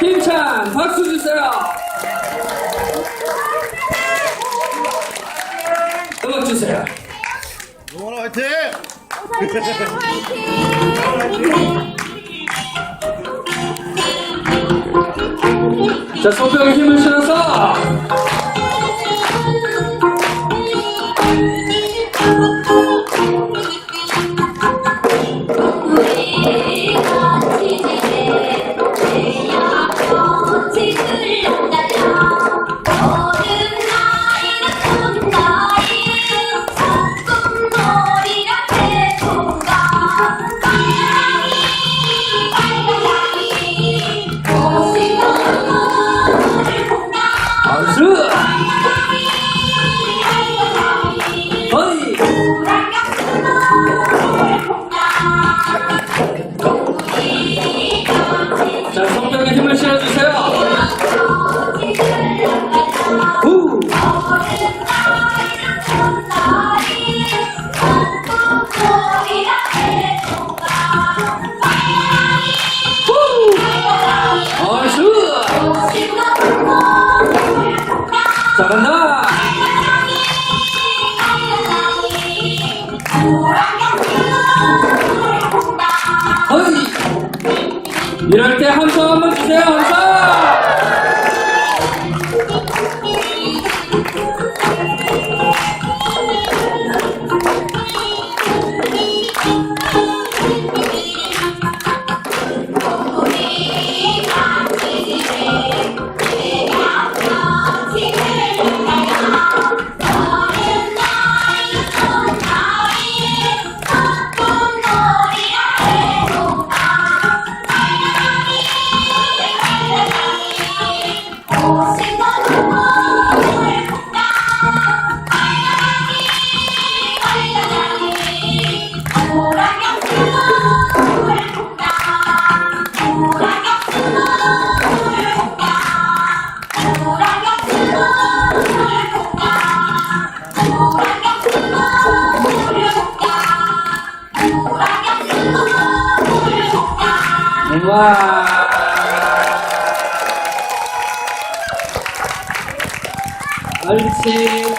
힘찬 박수 주세요. 음악 주세요. 응원 화이팅! 자, 손뼉에 힘을 실어서 박수! 잘한다! 허이! 이럴 때 함성 한번 주세요, 함성! 와! 옳지.